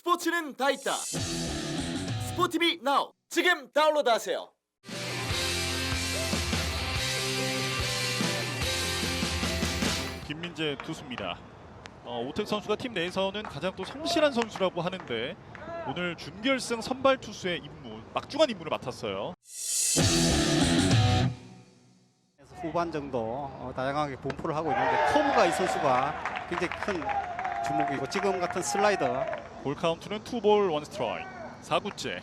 스포츠는 다 있다. 스포티비 나우 지금 다운로드하세요. 김민재 투수입니다. 어, 오택 선수가 팀 내에서는 가장 또 성실한 선수라고 하는데 오늘 준결승 선발 투수의 임무, 막중한 임무를 맡았어요. 그래서 후반 정도 어, 다양하게 분포를 하고 있는데 커브가 이 선수가 굉장히 큰 주목이고 지금 같은 슬라이더 볼 카운트는 투볼 원 스트라이크. 4구째.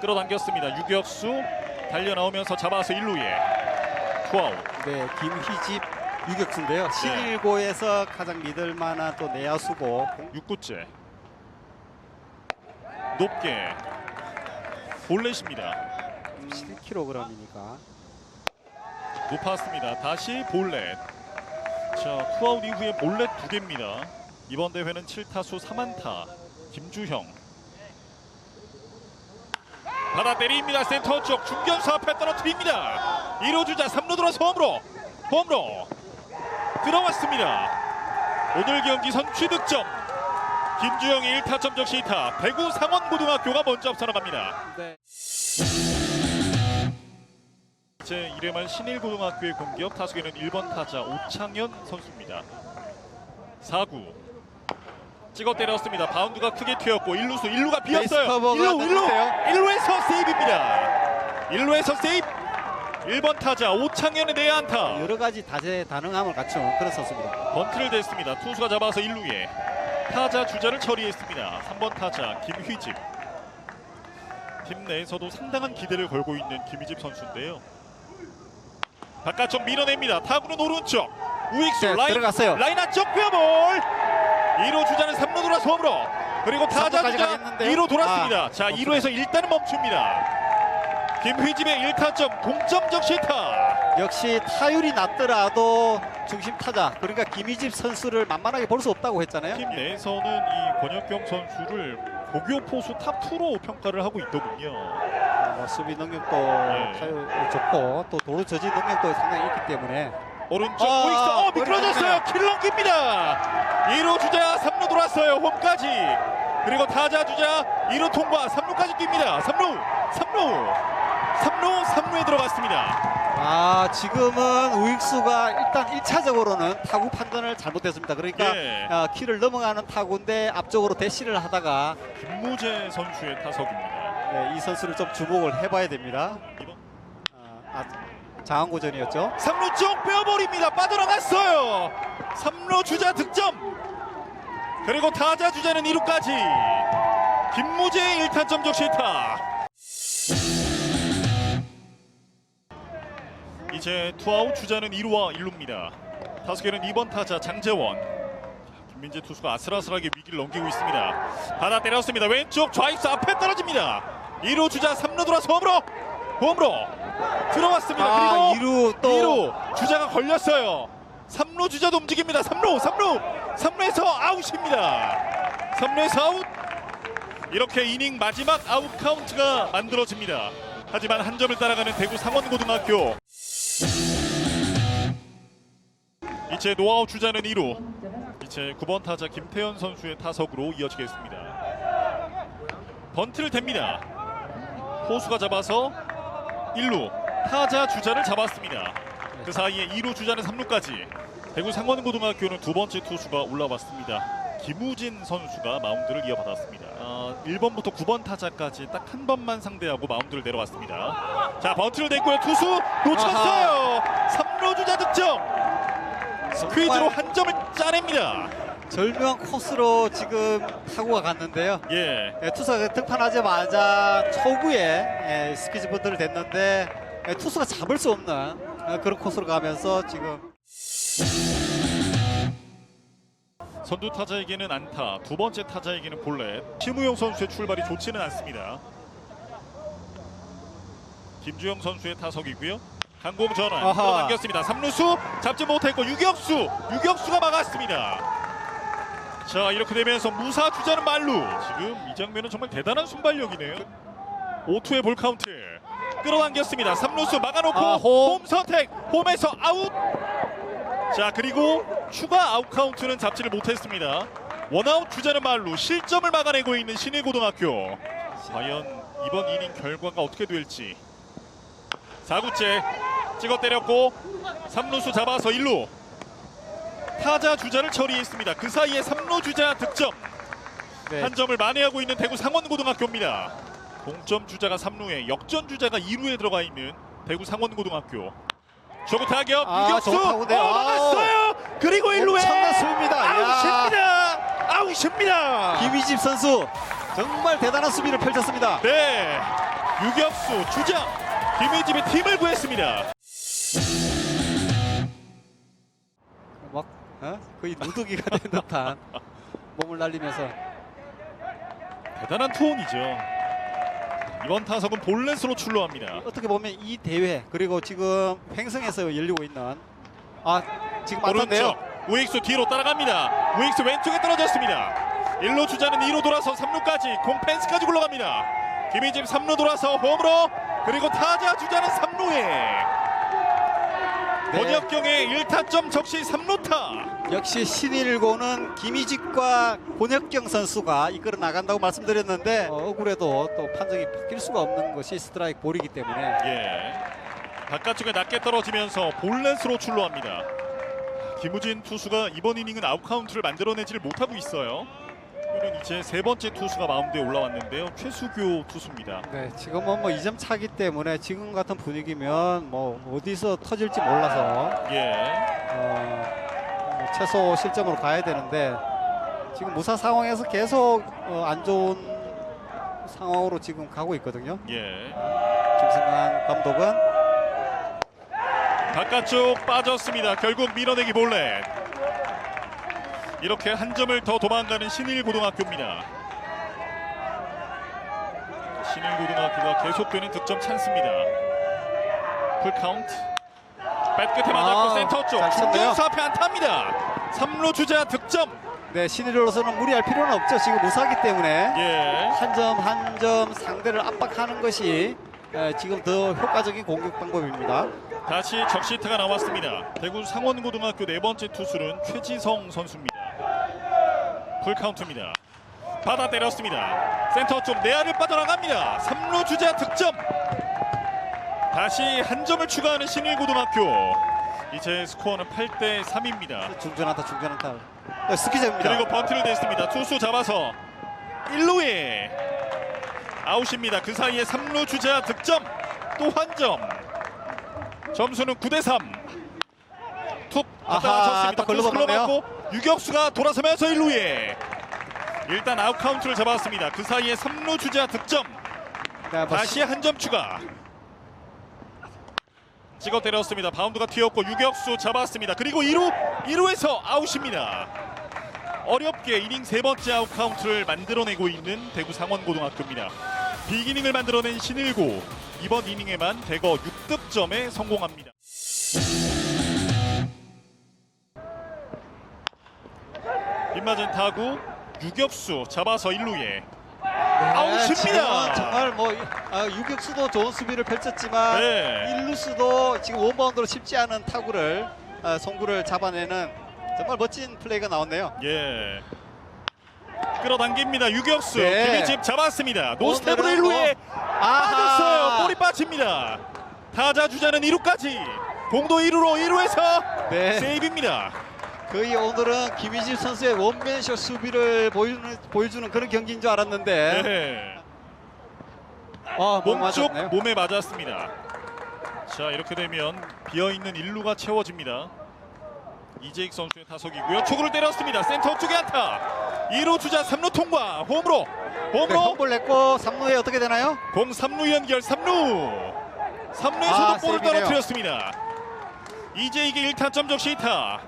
끌어당겼습니다. 유격수 달려 나오면서 잡아서 1루에 투아웃. 네, 김희집 유격수인데요. 신일고에서 가장 믿을 만한 또 내야수고 6구째. 높게 볼넷입니다. 7kg이니까 높았습니다. 다시 볼넷. 자, 투아웃 이후에 볼넷 두 개입니다. 이번 대회는 7타수 3안타. 김주형. 받아 때립니다. 센터 쪽 중견수 앞에 떨어뜨립니다. 1루 주자 3루 들어서 홈으로. 홈으로. 들어왔습니다. 오늘 경기 선취 득점. 김주영의 1타점 적시타. 대구 상원고등학교가 먼저 앞서 나갑니다. 네. 제 1회말 신일고등학교의 공격 타수에는 1번 타자 오창현 선수입니다. 4구 찍어 때렸습니다. 바운드가 크게 튀었고 1루수 1루가 비었어요. 베이스 커버가 1루 1루 됐는데요. 1루에서 세이브입니다. 1루에서 세이브 1번 타자 오창현의 내야 안타 여러 가지 다재다능함을 갖춘 그런 선수입니다. 번트를 댔습니다. 투수가 잡아서 1루에 타자 주자를 처리했습니다. 3번 타자 김휘집 팀 내에서도 상당한 기대를 걸고 있는 김휘집 선수인데요. 바깥쪽 밀어냅니다. 타구는 오른쪽 우익수 네, 라인 들어갔어요. 라인 안쪽 페어볼 2루 주자는 3 루 돌아서 홈으로 그리고 타자 3루까지 주자 가겠는데요? 2루 돌았습니다. 아, 자 멈춥니다. 2루에서 일단은 멈춥니다. 김휘집의 1타점 동점적 시타 역시 타율이 낮더라도 중심 타자 그러니까 김희집 선수를 만만하게 볼 수 없다고 했잖아요. 팀 내에서는 이 권혁경 선수를 고교 포수 탑 2로 평가를 하고 있더군요. 어, 뭐 수비 능력도 예. 타율 좋고 또 도루 저지 능력도 상당히 있기 때문에 오른쪽 아, 우익수 어 미끄러졌어요. 킬런깁니다. 2루 주자 3루 돌았어요. 홈까지. 그리고 타자 주자 2루 통과 3루까지 뜁니다. 3루 3루 3루 3루에 들어갔습니다. 아 지금은 우익수가 일단 1차적으로는 타구 판단을 잘못했습니다. 그러니까 예. 아, 키를 넘어가는 타구인데 앞쪽으로 대시를 하다가 김무재 선수의 타석입니다. 네, 이 선수를 좀 주목을 해봐야 됩니다. 이번 아, 아, 장항고전이었죠. 3루 쪽 빼어버립니다. 빠져나갔어요. 3루 주자 득점. 그리고 타자 주자는 2루까지. 김무재의 1타점 적시타. 이제 투아웃 주자는 2루와 1루입니다. 타석에는 2번 타자 장재원. 김민재 투수가 아슬아슬하게 위기를 넘기고 있습니다. 받아 때렸습니다. 왼쪽 좌익수 앞에 떨어집니다. 2루 주자 3루 돌아서 홈으로 홈으로 들어왔습니다. 아, 그리고 2루 또 2루 주자가 걸렸어요. 3루 주자도 움직입니다. 3루 3루 3루에서 아웃입니다. 3루에서 아웃. 이렇게 이닝 마지막 아웃 카운트가 만들어집니다. 하지만 한 점을 따라가는 대구 상원고등학교. 이제 노아웃 주자는 2루. 이제 9번 타자 김태현 선수의 타석으로 이어지겠습니다. 번트를 댑니다. 포수가 잡아서 1루 타자 주자를 잡았습니다. 그 사이에 2루 주자는 3루까지 대구 상원고등학교는 두 번째 투수가 올라왔습니다. 김우진 선수가 마운드를 이어받았습니다. 어, 1번부터 9번 타자까지 딱 한 번만 상대하고 마운드를 내려왔습니다. 자 번트를 냈고요. 투수 놓쳤어요. 3루 주자 득점. 스퀴즈로 한 점을 짜냅니다. 절묘한 코스로 지금 타구가 갔는데요. 예. 예, 투수가 등판하자마자 초구에 예, 스키즈 번트를 댔는데 예, 투수가 잡을 수 없는 어, 그런 코스로 가면서 지금 선두 타자에게는 안타, 두 번째 타자에게는 볼넷. 심우영 선수의 출발이 좋지는 않습니다. 김주영 선수의 타석이고요. 강공 전환 아하. 끌어당겼습니다. 3루수 잡지 못했고 유격수, 유격수가 막았습니다. 자 이렇게 되면서 무사 주자는 말루. 지금 이 장면은 정말 대단한 순발력이네요. 5투의 볼 카운트 끌어당겼습니다. 3루수 막아놓고 아, 홈. 홈. 선택, 홈에서 아웃. 자 그리고 추가 아웃 카운트는 잡지를 못했습니다. 원아웃 주자는 말로 실점을 막아내고 있는 신일고등학교. 과연 이번 이닝 결과가 어떻게 될지. 4구째 찍어 때렸고 3루수 잡아서 1루. 타자 주자를 처리했습니다. 그 사이에 3루 주자 득점. 네. 한 점을 만회하고 있는 대구 상원고등학교입니다. 동점 주자가 3루에 역전 주자가 2루에 들어가 있는 대구 상원고등학교. 조구 타격 아, 유격수. 어, 막았어요. 그리고 1루에 엄청난 수비입니다. 야. 아웃입니다. 아웃입니다. 김희집 선수 정말 대단한 수비를 펼쳤습니다. 네, 유격수 주장 김혜집의 팀을 구했습니다. 어? 거의 누더기가 된 듯한 몸을 날리면서 대단한 투혼이죠. 이번 타석은 볼넷으로 출루합니다. 어떻게 보면 이 대회 그리고 지금 횡성에서 열리고 있는 아 지금 맞았네요. 오른쪽 우익수 뒤로 따라갑니다. 우익수 왼쪽에 떨어졌습니다. 1루 주자는 2루 돌아서 3루까지 공 펜스까지 굴러갑니다. 김희집 3루 돌아서 홈으로 그리고 타자 주자는 3루에 네. 권혁경의 1타점 적시 3루타. 역시 신일고는 김희집과 권혁경 선수가 이끌어 나간다고 말씀드렸는데 어, 억울해도 또 판정이 바뀔 수가 없는 것이 스트라이크 볼이기 때문에 예. 바깥쪽에 낮게 떨어지면서 볼넷으로 출루합니다. 김우진 투수가 이번 이닝은 아웃 카운트를 만들어내지를 못하고 있어요. 오늘은 이제 세 번째 투수가 마운드에 올라왔는데요. 최수교 투수입니다. 네, 지금은 뭐 2점 차기 때문에 지금 같은 분위기면 뭐 어디서 터질지 몰라서 예. 어, 뭐 최소 실점으로 가야 되는데 지금 무사 상황에서 계속 어, 안 좋은 상황으로 지금 가고 있거든요. 예. 김승환 감독은 바깥쪽 빠졌습니다. 결국 밀어내기 볼넷. 이렇게 한 점을 더 도망가는 신일고등학교입니다. 신일고등학교가 계속되는 득점 찬스입니다. 풀 카운트. 뱃 끝에 맞았고 아, 센터 쪽. 중견수 앞에 안타입니다. 3루 주자 득점. 네, 신일로서는 무리할 필요는 없죠. 지금 무사기 때문에 예. 한 점 한 점 상대를 압박하는 것이 에, 지금 더 효과적인 공격 방법입니다. 다시 적시타가 나왔습니다. 대구 상원고등학교 네 번째 투수는 최지성 선수입니다. 풀 카운트입니다. 받아 때렸습니다. 센터 쪽 내야를 빠져나갑니다. 3루 주자 득점. 다시 한 점을 추가하는 신일고등학교. 이제 스코어는 8대 3입니다. 중전한타 중전한타 네, 스키즈입니다. 그리고 번트를 냈습니다. 투수 잡아서 1루에 아웃입니다. 그 사이에 3루 주자 득점 또 한 점. 점수는 9대 3. 툭 아하, 투수 넘어갔네요. 유격수가 돌아서면서 1루에 일단 아웃 카운트를 잡았습니다. 그 사이에 3루 주자 득점. 다시 한 점 추가. 찍어 때렸습니다. 바운드가 튀었고 유격수 잡았습니다. 그리고 2루 2루에서 아웃입니다. 어렵게 이닝 세 번째 아웃 카운트를 만들어내고 있는 대구 상원고등학교입니다. 비기닝을 만들어낸 신일고 이번 이닝에만 대거 6득점에 성공합니다. 빗맞은 타구 유격수 잡아서 1루에 아웃입니다. 정말 뭐 아, 유격수도 좋은 수비를 펼쳤지만 네. 일루수도 지금 원바운드로 쉽지 않은 타구를 아, 송구를 잡아내는 정말 멋진 플레이가 나왔네요. 예. 끌어당깁니다. 유격수 네. 김희집 잡았습니다. 노스텝으로 오늘은 1루에 아하. 빠졌어요. 볼이 빠집니다. 타자 주자는 2루까지. 공도 1루로 1루에서 네. 세이브입니다. 거의 오늘은 김희집 선수의 원맨쇼 수비를 보여주는, 보여주는 그런 경기인 줄 알았는데 네. 아, 몸 몸쪽 맞았네요. 몸에 맞았습니다. 자 이렇게 되면 비어있는 1루가 채워집니다. 이재익 선수의 타석이고요. 초구를 때렸습니다. 센터 쪽에 안타. 2루 주자 3루 통과. 홈으로. 네, 홈으로 홈볼 냈고 3루에 어떻게 되나요? 공 3루 연결 3루 3루에서도 아, 볼을. 떨어뜨렸습니다 이재익의 1타점 적시타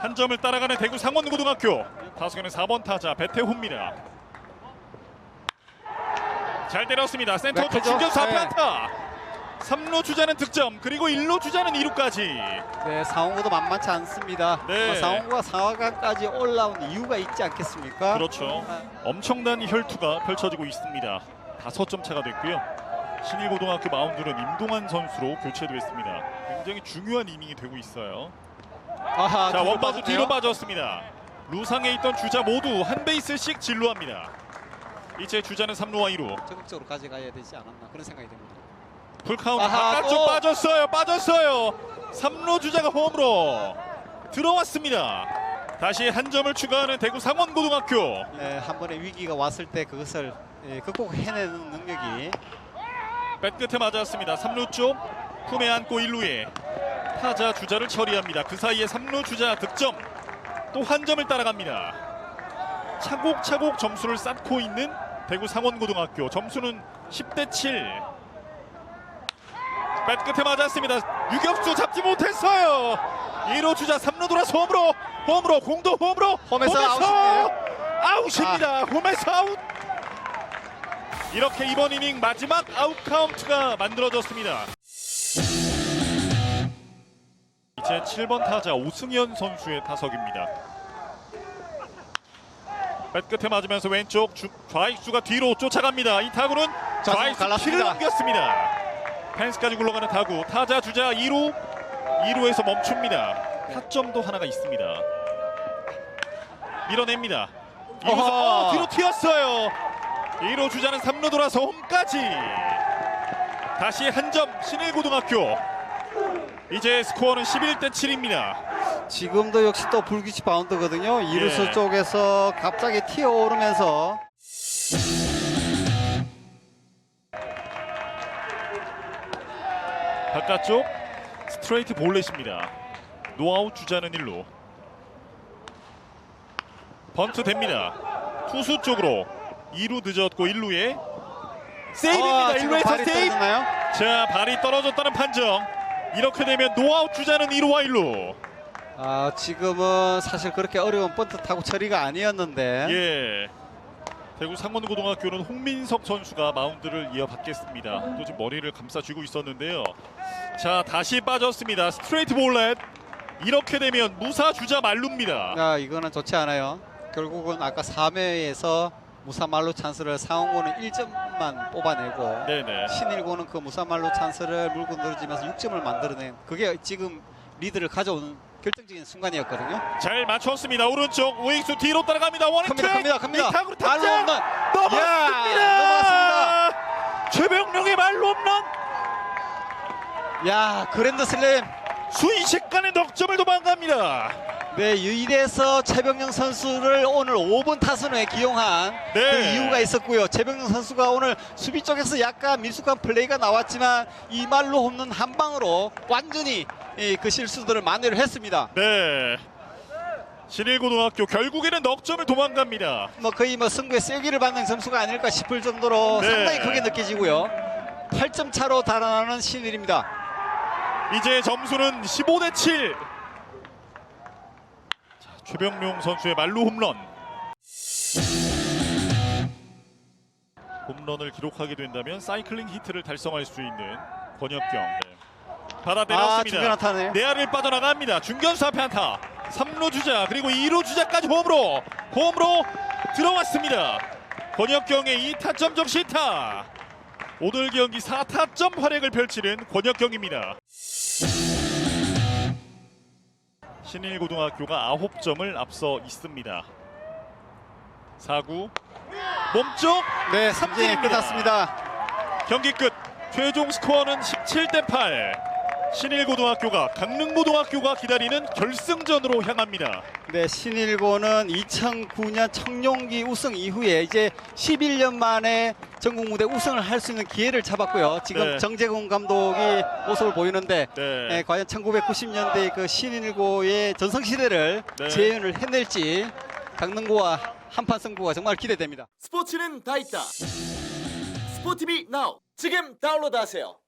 한 점을 따라가는 대구 상원고등학교 타석에는 4번 타자 배태호입니다 잘 때렸습니다 센터 쪽 맥히죠? 중견수 앞에 네. 안타 3루 주자는 득점 그리고 1루 주자는 2루까지 네, 상홍구도 만만치 않습니다. 네. 뭐 상홍구가 4강까지 올라온 이유가 있지 않겠습니까? 그렇죠 아, 엄청난 혈투가 펼쳐지고 있습니다. 다섯 점 차가 됐고요. 신일고등학교 마운드는 임동환 선수로 교체됐습니다. 굉장히 중요한 이닝이 되고 있어요. 아하, 자 뒤로 원바운드 빠졌네요. 뒤로 빠졌습니다. 루상에 있던 주자 모두 한 베이스씩 진루합니다. 이제 주자는 3루와 2루. 적극적으로 가져가야 되지 않았나 그런 생각이 듭니다. 풀카운트 아하, 바깥쪽 또. 빠졌어요. 빠졌어요. 3루 주자가 홈으로 들어왔습니다. 다시 한 점을 추가하는 대구 상원고등학교. 예, 한 번에 위기가 왔을 때 그것을 예, 극복해내는 능력이 뱃 끝에 맞았습니다. 3루 쪽 품에 안고 1루에 타자 주자를 처리합니다. 그 사이에 3루 주자 득점 또 한 점을 따라갑니다. 차곡차곡 점수를 쌓고 있는 대구 상원고등학교 점수는 10대 7. 뱃 끝에 맞았습니다. 유격수 잡지 못했어요. 1루 주자 3루 돌아서 홈으로 홈으로 공도 홈으로 홈에서 아웃이에요? 아웃입니다. 홈에서 아웃. 이렇게 이번 이닝 마지막 아웃 카운트가 만들어졌습니다. 제 7번 타자 오승현 선수의 타석입니다. 뱃끝에 맞으면서 왼쪽 주- 좌익수가 뒤로 쫓아갑니다. 이 타구는 좌익수. 키를 넘겼습니다. 펜스까지 굴러가는 타구 타자 주자 2루 2루에서 멈춥니다. 타점도 하나가 있습니다. 밀어냅니다. 2루 어허. 어, 뒤로 튀었어요. 2루 주자는 3루 돌아서 홈까지. 다시 한 점 신일고등학교. 이제 스코어는 11대 7입니다. 지금도 역시 또 불규칙 바운드거든요. 이루스 예. 쪽에서 갑자기 튀어오르면서 바깥쪽 스트레이트 볼넷입니다. 노아웃 주자는 1루. 번트 됩니다. 투수 쪽으로 2루 늦었고 1루에 세이브입니다. 아, 지금 1루에서 발이 세이브. 떨어졌나요? 자 발이 떨어졌다는 판정. 이렇게 되면 노아웃 주자는 2루와 1루. 아, 지금은 사실 그렇게 어려운 번트 타고 처리가 아니었는데 예. 대구 상원고등학교는 홍민석 선수가 마운드를 이어받겠습니다. 또 지금 머리를 감싸쥐고 있었는데요. 자 다시 빠졌습니다. 스트레이트 볼넷. 이렇게 되면 무사 주자 말루입니다. 아, 이거는 좋지 않아요. 결국은 아까 3회에서 무사말로 찬스를 상원고는 1점 만 뽑아내고 네네. 신일고는 그 무사말로 찬스를 물고 늘어지면서 6점을 만들어낸 그게 지금 리드를 가져오는 결정적인 순간이었거든요. 잘 맞췄습니다. 오른쪽 우익수 뒤로 따라갑니다. 원익 갑니다, 갑니다, 갑니다. 이 타구로 말로 탑장 홈런. 넘었습니다. 야, 넘어갔습니다. 최병룡의 말로 홈런. 야, 그랜드 슬램. 순식간에 넉점을 도망갑니다. 네, 이래서 최병영 선수를 오늘 5번 타선에 기용한 그 네. 이유가 있었고요. 최병영 선수가 오늘 수비 쪽에서 약간 미숙한 플레이가 나왔지만 이 말로 홈런 한 방으로 완전히 이, 그 실수들을 만회를 했습니다. 네. 신일고등학교 결국에는 넉점을 도망갑니다. 뭐 거의 뭐 승부의 쐐기를 받는 점수가 아닐까 싶을 정도로 네. 상당히 크게 느껴지고요. 8점 차로 달아나는 신일입니다. 이제 점수는 15 대 7. 자, 최병룡 선수의 말루 홈런. 홈런을 기록하게 된다면 사이클링 히트를 달성할 수 있는 권혁경. 네. 받아 아, 내렸습니다. 안타네요. 내야를 빠져나갑니다. 중견수 앞에 안타. 3루 주자 그리고 2루 주자까지 홈으로 홈으로 들어왔습니다. 권혁경의 2타점 적시타. 오늘 경기 4타점 활약을 펼치는 권혁경입니다. 신일고등학교가 9점을 앞서 있습니다. 4구 몸쪽 네, 삼진이. 끝났습니다. 경기 끝 최종 스코어는 17대 8 신일고등학교가 강릉고등학교가 기다리는 결승전으로 향합니다 네, 신일고는 2009년 청룡기 우승 이후에 이제 11년 만에 전국 무대 우승을 할 수 있는 기회를 잡았고요. 지금 네. 정재공 감독이 모습을 보이는데 네. 네, 과연 1990년대 그 신일고의 전성 시대를 네. 재현을 해낼지 강릉고와 한판 승부가 정말 기대됩니다. 스포츠는 다 있다. 스포티비 나우 지금 다운로드하세요.